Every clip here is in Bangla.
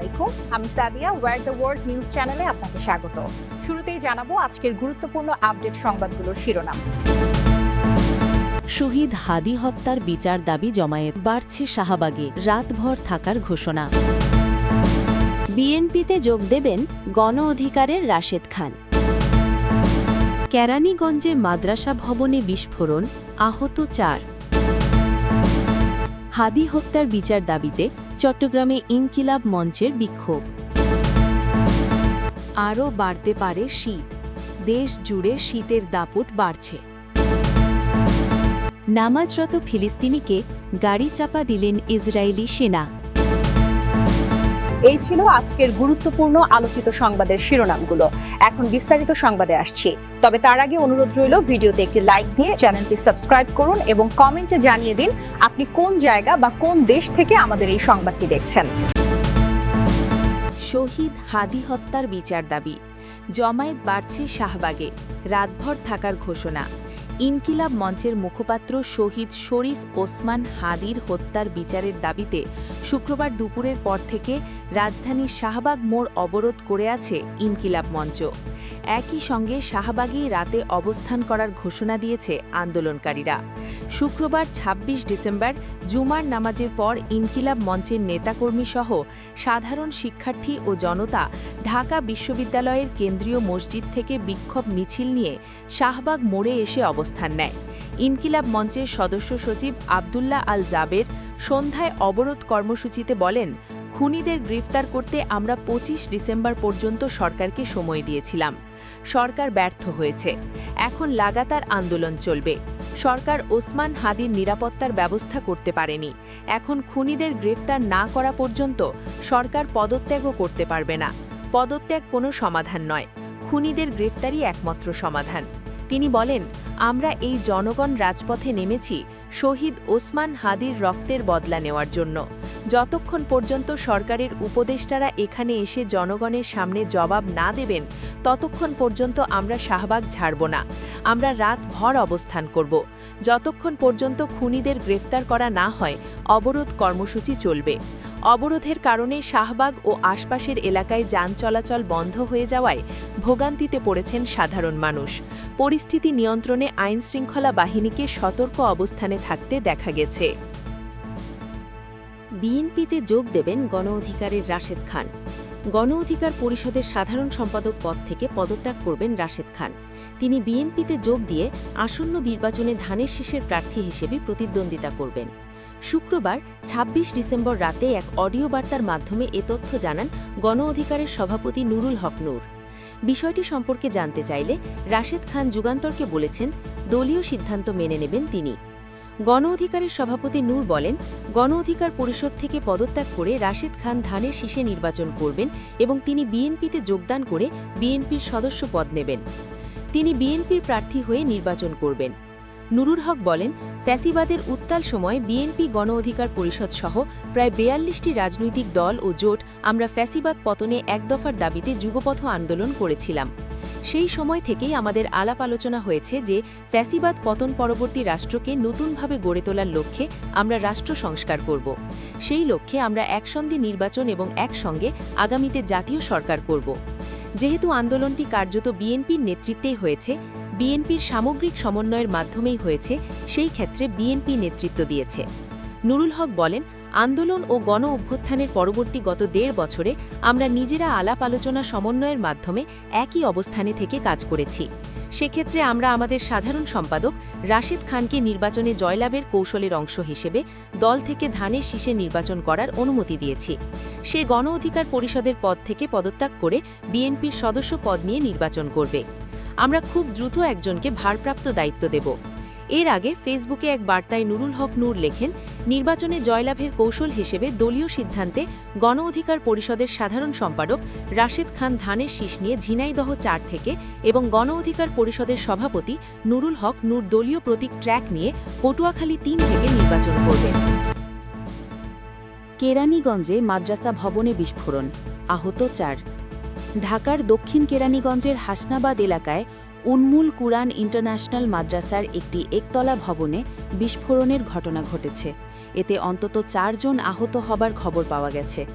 আলাইকুম। আমি Sadia war the world news চ্যানেলে আপনাকে স্বাগত। শুরুতেই জানাব আজকের গুরুত্বপূর্ণ আপডেট সংবাদগুলোর শিরোনাম। শহীদ হাদি হত্যার বিচার দাবি জমায়েত, বাড়ছে শাহবাগে, রাতভর থাকার ঘোষণা। বিএনপিতে যোগ দেবেন গণ অধিকারের রাশেদ খান। কেরানীগঞ্জে মাদ্রাসা ভবনে বিস্ফোরণ, আহত চার। হাদি হত্যার বিচার দাবিতে চট্টগ্রামে ইনকিলাব মঞ্চের বিক্ষোভ। আরও বাড়তে পারে শীত। দেশ জুড়ে শীতের দাপট বাড়ছে। নামাজরত ফিলিস্তিনিকে গাড়ি চাপা দিলেন ইসরায়েলি সেনা। এই ছিল আজকের গুরুত্বপূর্ণ আলোচিত সংবাদের শিরোনামগুলো। এখন বিস্তারিত সংবাদে আসছি। তবে তার আগে অনুরোধ রইল, ভিডিওতে একটি লাইক দিয়ে চ্যানেলটি সাবস্ক্রাইব করুন এবং কমেন্টে জানিয়ে দিন আপনি কোন জায়গা বা কোন দেশ থেকে আমাদের এই সংবাদটি দেখছেন। শহীদ হাদি হত্যার বিচার দাবি। জমায়েত বাড়ছে শাহবাগে। রাতভর থাকার ঘোষণা। ইনকিলাব মঞ্চের মুখপাত্র শহীদ শরীফ ওসমান হাদির হত্যার বিচারের দাবিতে শুক্রবার দুপুরের পর থেকে রাজধানীর শাহবাগ মোড় অবরোধ করে আছে ইনকিলাব মঞ্চ। একই সঙ্গে শাহবাগেই রাতে অবস্থান করার ঘোষণা দিয়েছে আন্দোলনকারীরা। শুক্রবার ২৬ ডিসেম্বর জুমার নামাজের পর ইনকিলাব মঞ্চের নেতাকর্মী সহ সাধারণ শিক্ষার্থী ও জনতা ঢাকা বিশ্ববিদ্যালয়ের কেন্দ্রীয় মসজিদ থেকে বিক্ষোভ মিছিল নিয়ে শাহবাগ মোড়ে এসে অবস্থান নেয় ইনকিলাব মঞ্চের সদস্য সচিব আবদুল্লাহ আল জাবের সন্ধ্যায় অবরোধ কর্মসূচিতে বলেন, খুনিদের গ্রেফতার করতে আমরা ২৫ ডিসেম্বর পর্যন্ত সরকারকে সময় দিয়েছিলাম। সরকার ব্যর্থ হয়েছে। এখন লাগাতার আন্দোলন চলবে। সরকার ওসমান হাদির নিরাপত্তার ব্যবস্থা করতে পারেনি। এখন খুনিদের গ্রেফতার না করা পর্যন্ত সরকার পদত্যাগও করতে পারবে না। পদত্যাগ কোনো সমাধান নয়। খুনিদের গ্রেফতারই একমাত্র সমাধান। তিনি বলেন আমরা এই জনগণ রাজপথে নেমেছি শহীদ ওসমান হাদির রক্তের বদলা নেওয়ার জন্য। যতক্ষণ পর্যন্ত সরকারের উপদেষ্টারা এখানে এসে জনগণের সামনে জবাব না দেবেন, ততক্ষণ পর্যন্ত আমরা শাহবাগ ছাড়ব না। আমরা রাত ভর অবস্থান করব। যতক্ষণ পর্যন্ত খুনিদের গ্রেফতার করা না হয়, অবরোধ কর্মসূচি চলবে। অবরোধের কারণে শাহবাগ ও আশপাশের এলাকায় যান চলাচল বন্ধ হয়ে যাওয়ায় ভোগান্তিতে পড়েছেন সাধারণ মানুষ। পরিস্থিতি নিয়ন্ত্রণে আইনশৃঙ্খলা বাহিনীকে সতর্ক অবস্থানে থাকতে দেখা গেছে। বিএনপিতে যোগ দেবেন গণ অধিকারের রাশেদ খান। গণ অধিকার পরিষদের সাধারণ সম্পাদক পদ থেকে পদত্যাগ করবেন রাশেদ খান। তিনি বিএনপিতে যোগ দিয়ে আসন্ন নির্বাচনে ধানের শীষের প্রার্থী হিসেবে প্রতিদ্বন্দ্বিতা করবেন। শুক্রবার ২৬ ডিসেম্বর রাতে এক অডিও বার্তার মাধ্যমে এ তথ্য জানান গণ অধিকারের সভাপতি নুরুল হক নূর। বিষয়টি সম্পর্কে জানতে চাইলে রাশেদ খান যুগান্তরকে বলেছেন, দলীয় সিদ্ধান্ত মেনে নেবেন তিনি। গণ অধিকারের সভাপতি নূর বলেন, গণ অধিকার পরিষদ থেকে পদত্যাগ করে রাশেদ খান ধানের শীষে নির্বাচন করবেন এবং তিনি বিএনপিতে যোগদান করে বিএনপির সদস্য পদ নেবেন। তিনি বিএনপির প্রার্থী হয়ে নির্বাচন করবেন। নুরুল হক বলেন, ফ্যাসিবাদের উত্তাল সময় বিএনপি গণ অধিকার পরিষদ সহ প্রায় বেয়াল্লিশটি রাজনৈতিক দল ও জোট আমরা ফ্যাসিবাদ পতনে এক দফার দাবিতে যুগপথ আন্দোলন করেছিলাম। সেই সময় থেকেই আমাদের আলাপ আলোচনা হয়েছে যে ফ্যাসিবাদ পতন পরবর্তী রাষ্ট্রকে নতুনভাবে গড়ে তোলার লক্ষ্যে আমরা রাষ্ট্র সংস্কার করব। সেই লক্ষ্যে আমরা একসন্ধে নির্বাচন এবং একসঙ্গে আগামীতে জাতীয় সরকার করব। যেহেতু আন্দোলনটি কার্যত বিএনপির নেতৃত্বেই হয়েছে বিএনপির সামগ্রিক সমন্বয়ের মাধ্যমেই হয়েছে, সেই ক্ষেত্রে বিএনপি নেতৃত্ব দিয়েছে। নুরুল হক বলেন, আন্দোলন ও গণ অভ্যুত্থানের পরবর্তী গত দেড় বছরে আমরা নিজেরা আলাপ আলোচনা সমন্বয়ের মাধ্যমে একই অবস্থানে থেকে কাজ করেছি। সেক্ষেত্রে আমরা আমাদের সাধারণ সম্পাদক রাশেদ খানকে নির্বাচনে জয়লাভের কৌশলের অংশ হিসেবে দল থেকে ধানের শীষে নির্বাচন করার অনুমতি দিয়েছি। সে গণ অধিকার পরিষদের পদ থেকে পদত্যাগ করে বিএনপির সদস্য পদ নিয়ে নির্বাচন করবে। আমরা খুব দ্রুত একজনকে ভারপ্রাপ্ত দায়িত্ব দেব। এর আগে ফেসবুকে এক বার্তায় নুরুল হক নূর লেখেন, নির্বাচনে জয়লাভের কৌশল হিসেবে দলীয় সিদ্ধান্তে গণ অধিকার পরিষদের সাধারণ সম্পাদক রাশেদ খান ধানের শীষ নিয়ে ঝিনাইদহ চার থেকে এবং গণ অধিকার পরিষদের সভাপতি নুরুল হক নূর দলীয় প্রতীক ট্র্যাক নিয়ে পটুয়াখালী তিন থেকে নির্বাচন করবেন। কেরানীগঞ্জে মাদ্রাসা ভবনে বিস্ফোরণ, আহত চার। ঢাকার দক্ষিণ কেরানীগঞ্জের হাসনাবাদ এলাকায় উন্মুল কুরআন ইন্টারন্যাশনাল মাদ্রাসার একটি একতলা ভবনে বিস্ফোরণের ঘটনা ঘটেছে। এতে অন্তত চারজন আহত হবার খবর পাওয়া গেছে।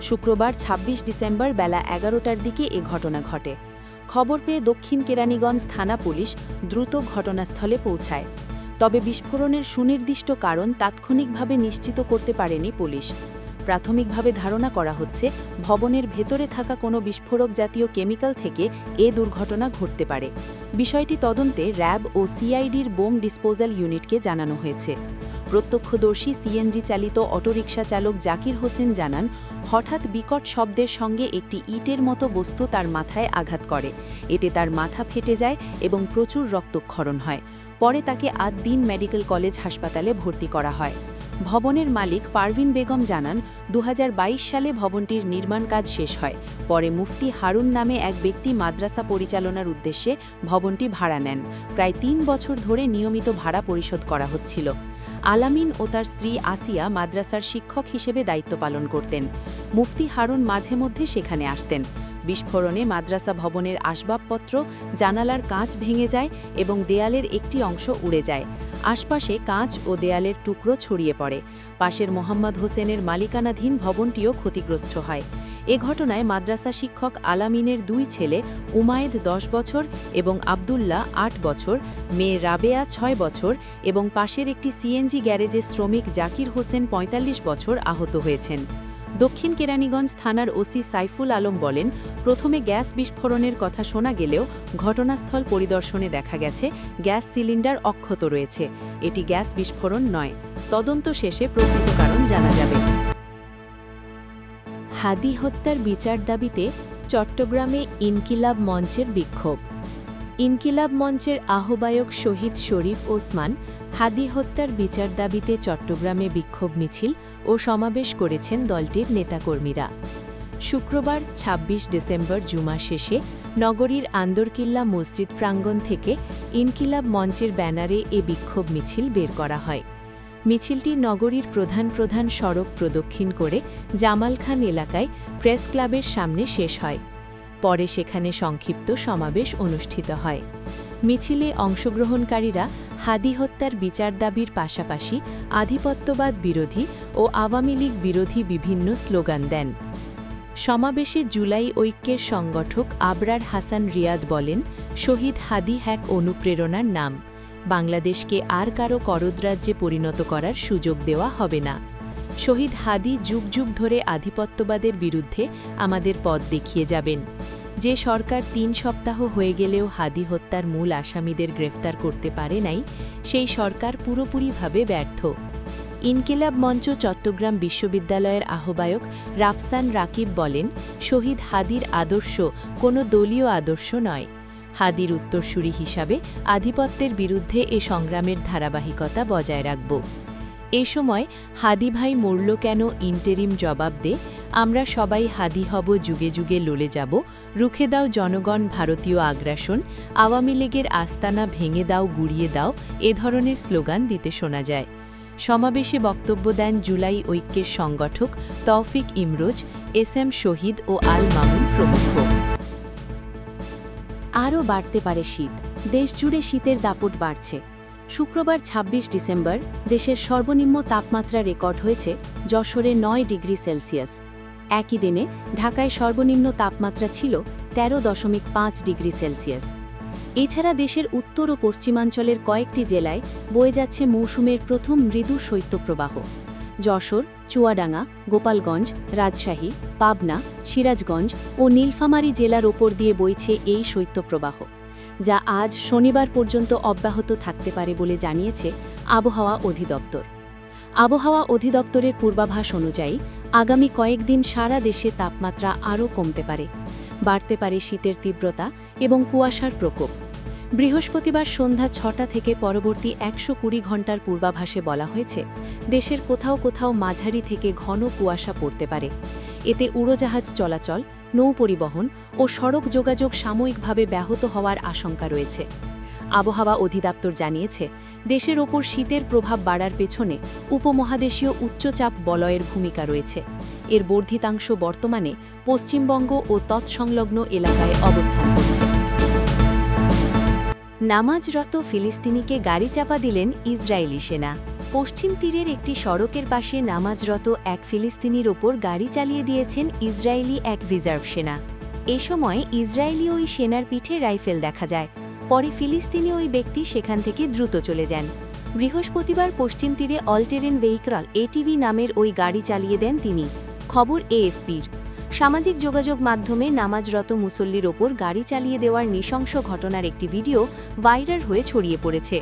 শুক্রবার ২৬ ডিসেম্বর বেলা এগারোটার দিকে এ ঘটনা ঘটে। খবর পেয়ে দক্ষিণ কেরানীগঞ্জ থানা পুলিশ দ্রুত ঘটনাস্থলে পৌঁছায়। তবে বিস্ফোরণের সুনির্দিষ্ট কারণ তাৎক্ষণিকভাবে নিশ্চিত করতে পারেনি পুলিশ। প্রাথমিকভাবে ধারণা করা হচ্ছে, ভবনের ভেতরে থাকা কোনো বিস্ফোরক জাতীয় কেমিক্যাল থেকে এ দুর্ঘটনা ঘটতে পারে। বিষয়টি তদন্তে র্যাব ও সিআইডির বোম ডিসপোজাল ইউনিটকে জানানো হয়েছে। প্রত্যক্ষদর্শী সিএনজি চালিত অটোরিকশা চালক জাকির হোসেন জানান, হঠাৎ বিকট শব্দের সঙ্গে একটি ইটের মতো বস্তু তার মাথায় আঘাত করে। এতে তার মাথা ফেটে যায় এবং প্রচুর রক্তক্ষরণ হয়। পরে তাকে আদ দিন মেডিকেল কলেজ হাসপাতালে ভর্তি করা হয়। ভবনের মালিক পারভিন বেগম জানান দু হাজার বাইশ সালে ভবনটির নির্মাণ কাজ শেষ হয়। পরে মুফতি হারুন নামে এক ব্যক্তি মাদ্রাসা পরিচালনার উদ্দেশ্যে ভবনটি ভাড়া নেন। প্রায় তিন বছর ধরে নিয়মিত ভাড়া পরিশোধ করা হচ্ছিল। আলামিন ও তার স্ত্রী আসিয়া মাদ্রাসার শিক্ষক হিসেবে দায়িত্ব পালন করতেন। মুফতি হারুন মাঝে মধ্যে সেখানে আসতেন। বিস্ফোরণে মাদ্রাসা ভবনের আসবাবপত্র জানালার কাঁচ ভেঙে যায় এবং দেয়ালের একটি অংশ উড়ে যায়। আশপাশে কাঁচ ও দেয়ালের টুকরো ছড়িয়ে পড়ে। পাশের মোহাম্মদ হোসেনের মালিকানাধীন ভবনটিও ক্ষতিগ্রস্ত হয়। এ ঘটনায় মাদ্রাসা শিক্ষক আলামিনের দুই ছেলে উমায়েদ দশ বছর এবং আবদুল্লাহ আট বছর, মেয়ে রাবেয়া ছয় বছর এবং পাশের একটি সিএনজি গ্যারেজের শ্রমিক জাকির হোসেন ৪৫ বছর আহত হয়েছেন। দক্ষিণ কেরানীগঞ্জ থানার ওসি সাইফুল আলম বলেন, প্রথমে গ্যাস বিস্ফোরণের কথা শোনা গেলেও ঘটনাস্থল পরিদর্শনে দেখা গেছে, গ্যাস সিলিন্ডার অক্ষত রয়েছে। এটি গ্যাস বিস্ফোরণ নয়, তদন্ত শেষে প্রকৃত কারণ জানা যাবে। হাদি হত্যার বিচার দাবিতে চট্টগ্রামে ইনকিলাব মঞ্চের বিক্ষোভ। ইনকিলাব মঞ্চের আহ্বায়ক শহীদ শরীফ ওসমান হাদি হত্যার বিচার দাবিতে চট্টগ্রামে বিক্ষোভ মিছিল ও সমাবেশ করেছেন দলটির নেতাকর্মীরা। শুক্রবার ২৬ ডিসেম্বর জুমা শেষে নগরীর আন্দরকিল্লা মসজিদ প্রাঙ্গণ থেকে ইনকিলাব মঞ্চের ব্যানারে এ বিক্ষোভ মিছিল বের করা হয়। মিছিলটি নগরীর প্রধান প্রধান সড়ক প্রদক্ষিণ করে জামাল খান এলাকায় প্রেস ক্লাবের সামনে শেষ হয়। পরে সেখানে সংক্ষিপ্ত সমাবেশ অনুষ্ঠিত হয়। মিছিলে অংশগ্রহণকারীরা হাদি হত্যার বিচার দাবির পাশাপাশি আধিপত্যবাদ বিরোধী ও আওয়ামী লীগ বিরোধী বিভিন্ন স্লোগান দেন। সমাবেশে জুলাই ঐক্যের সংগঠক আবরার হাসান রিয়াদ বলেন, শহীদ হাদি হ্যাক অনুপ্রেরণার নাম। বাংলাদেশকে আর কারও করদ্রাজ্যে পরিণত করার সুযোগ দেওয়া হবে না। শহীদ হাদি যুগ যুগ ধরে আধিপত্যবাদের বিরুদ্ধে আমাদের পথ দেখিয়ে যাবেন। যে সরকার তিন সপ্তাহ হয়ে গেলেও হাদি হত্যার মূল আসামিদের গ্রেফতার করতে পারে নাই, সেই সরকার পুরোপুরিভাবে ব্যর্থ। ইনকিলাব মঞ্চ চট্টগ্রাম বিশ্ববিদ্যালয়ের আহ্বায়ক রাফসান রাকিব বলেন, শহীদ হাদির আদর্শ কোনো দলীয় আদর্শ নয়। হাদির উত্তরসূরি হিসাবে আধিপত্যের বিরুদ্ধে এ সংগ্রামের ধারাবাহিকতা বজায় রাখব। এ সময় হাদি ভাই মরল কেন ইন্টেরিম জবাব দে, আমরা সবাই হাদি হব, যুগে যুগে ললে যাব, রুখে দাও জনগণ ভারতীয় আগ্রাসন, আওয়ামী লীগের আস্তানা ভেঙে দাও, গুড়িয়ে দাও, এ ধরনের স্লোগান দিতে শোনা যায়। সমাবেশে বক্তব্য দেন জুলাই ঐক্যের সংগঠক তৌফিক ইমরোজ, এস এম শহীদ ও আল মামুন প্রমুখ। আরও বাড়তে পারে শীত, দেশজুড়ে শীতের দাপট বাড়ছে। শুক্রবার ২৬ ডিসেম্বর, দেশের সর্বনিম্ন তাপমাত্রা রেকর্ড হয়েছে যশোরে নয় ডিগ্রি সেলসিয়াস। একই দিনে ঢাকায় সর্বনিম্ন তাপমাত্রা ছিল তেরো দশমিক পাঁচ ডিগ্রি সেলসিয়াস। এছাড়া দেশের উত্তর ও পশ্চিমাঞ্চলের কয়েকটি জেলায় বয়ে যাচ্ছে মৌসুমের প্রথম মৃদু শৈত্যপ্রবাহ। যশোর, চুয়াডাঙ্গা, গোপালগঞ্জ, রাজশাহী, পাবনা, সিরাজগঞ্জ ও নীলফামারী জেলার ওপর দিয়ে বইছে এই শৈত্যপ্রবাহ। যা আজ শনিবার পর্যন্ত অব্যাহত থাকতে পারে বলে জানিয়েছে আবহাওয়া অধিদপ্তর। আবহাওয়া অধিদপ্তরের পূর্বাভাস অনুযায়ী, আগামী কয়েকদিন সারা দেশে তাপমাত্রা আরও কমতে পারে। বাড়তে পারে শীতের তীব্রতা এবং কুয়াশার প্রকোপ। বৃহস্পতিবার সন্ধ্যা ছটা থেকে পরবর্তী একশো কুড়ি ঘণ্টার পূর্বাভাসে বলা হয়েছে, দেশের কোথাও কোথাও মাঝারি থেকে ঘন কুয়াশা পড়তে পারে। এতে উড়োজাহাজ চলাচল নৌ পরিবহন ও সড়ক যোগাযোগ সাময়িকভাবে ব্যাহত হওয়ার আশঙ্কা রয়েছে। আবহাওয়া অধিদপ্তর জানিয়েছে, দেশের ওপর শীতের প্রভাব বাড়ার পেছনে উপমহাদেশীয় উচ্চচাপ বলয়ের ভূমিকা রয়েছে। এর বর্ধিতাংশ বর্তমানে পশ্চিমবঙ্গ ও তৎসংলগ্ন এলাকায় অবস্থান করছে। নামাজরত ফিলিস্তিনিকে গাড়ি চাপা দিলেন ইসরায়েলি সেনা। পশ্চিম তীরের একটি সড়কের পাশে নামাজরত এক ফিলিস্তিনির ওপর গাড়ি চালিয়ে দিয়েছেন ইসরায়েলি এক রিজার্ভ সেনা। এ সময় ইসরায়েলি ওই সেনার পিঠে রাইফেল দেখা যায়। পরে ফিলিস্তিনি ওই ব্যক্তি সেখান থেকে দ্রুত চলে যান। বৃহস্পতিবার পশ্চিম তীরে অলটেরেন ভেহিক্রাল এটিভি নামের ওই গাড়ি চালিয়ে দেন তিনি। খবর এএফপির। সামাজিক যোগাযোগ মাধ্যমে নামাজরত মুসল্লির ওপর গাড়ি চালিয়ে দেওয়ার নৃশংস ঘটনার একটি ভিডিও ভাইরাল হয়ে ছড়িয়ে পড়েছে।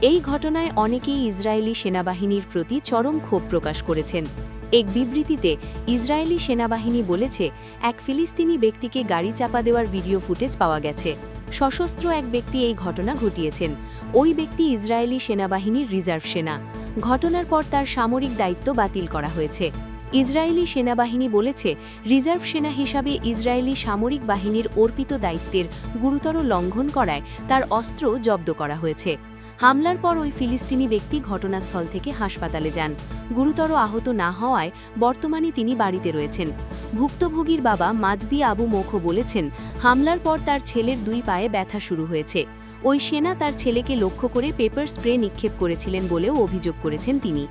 এই ঘটনায় অনেকেই ইসরায়েলি সেনাবাহিনীর প্রতি চরম ক্ষোভ প্রকাশ করেছেন। এক বিবৃতিতে, ইসরায়েলি সেনাবাহিনী বলেছে, এক ফিলিস্তিনি ব্যক্তিকে গাড়ি চাপা দেওয়ার ভিডিও ফুটেজ পাওয়া গেছে। সশস্ত্র এক ব্যক্তি এই ঘটনা ঘটিয়েছেন। ওই ব্যক্তি ইসরায়েলি সেনাবাহিনীর রিজার্ভ সেনা। ঘটনার পর তার সামরিক দায়িত্ব বাতিল করা হয়েছে। ইসরায়েলি সেনাবাহিনী বলেছে, রিজার্ভ সেনা হিসাবে ইসরায়েলি সামরিক বাহিনীর অর্পিত দায়িত্বের গুরুতর লঙ্ঘন করায় তার অস্ত্র জব্দ করা হয়েছে। হামলার পর ওই ফিলিস্তিনি ব্যক্তি ঘটনাস্থল থেকে হাসপাতালে যান। গুরুতর আহত না হওয়ায় বর্তমানে তিনি বাড়িতে রয়েছেন। ভুক্তভোগীর বাবা মাজদি আবু মোখো বলেছেন, হামলার পর তার ছেলের দুই পায়ে ব্যথা শুরু হয়েছে। ওই সেনা তার ছেলেকে লক্ষ্য করে পেপার স্প্রে নিক্ষেপ করেছিলেন বলেও অভিযোগ করেছেন তিনি।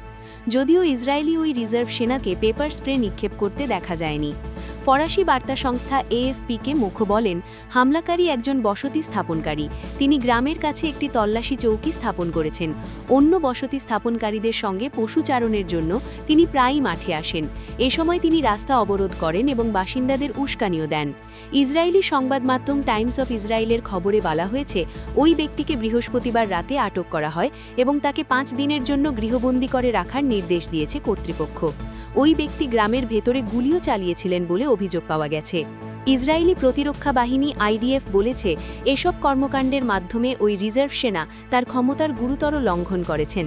যদিও ইসরায়েলি ওই রিজার্ভ সেনাকে পেপার স্প্রে নিক্ষেপ করতে দেখা যায়নি। ফরাসি বার্তা সংস্থা এএফপিকে মুখ বলেন হামলাকারী একজন বসতি স্থাপনকারী। তিনি গ্রামের কাছে একটি তল্লাশি চৌকি স্থাপন করেছেন। অন্য বসতি স্থাপনকারীদের সঙ্গে পশুচারণের জন্য তিনি প্রায়ই মাঠে আসেন। এ সময় তিনি রাস্তা অবরোধ করেন এবং বাসিন্দাদের উস্কানিও দেন। ইসরায়েলি সংবাদ মাধ্যম টাইমস অফ ইসরায়েলের খবরে বলা হয়েছে, ওই ব্যক্তিকে বৃহস্পতিবার রাতে আটক করা হয় এবং তাকে পাঁচ দিনের জন্য গৃহবন্দী করে রাখার নির্দেশ দিয়েছে কর্তৃপক্ষ। ওই ব্যক্তি গ্রামের ভেতরে গুলিও চালিয়েছিলেন বলে অভিযোগ পাওয়া গেছে। ইসরায়েলি প্রতিরক্ষা বাহিনী আইডিএফ বলেছে, এসব কর্মকাণ্ডের মাধ্যমে ওই রিজার্ভ সেনা তার ক্ষমতার গুরুতর লঙ্ঘন করেছেন।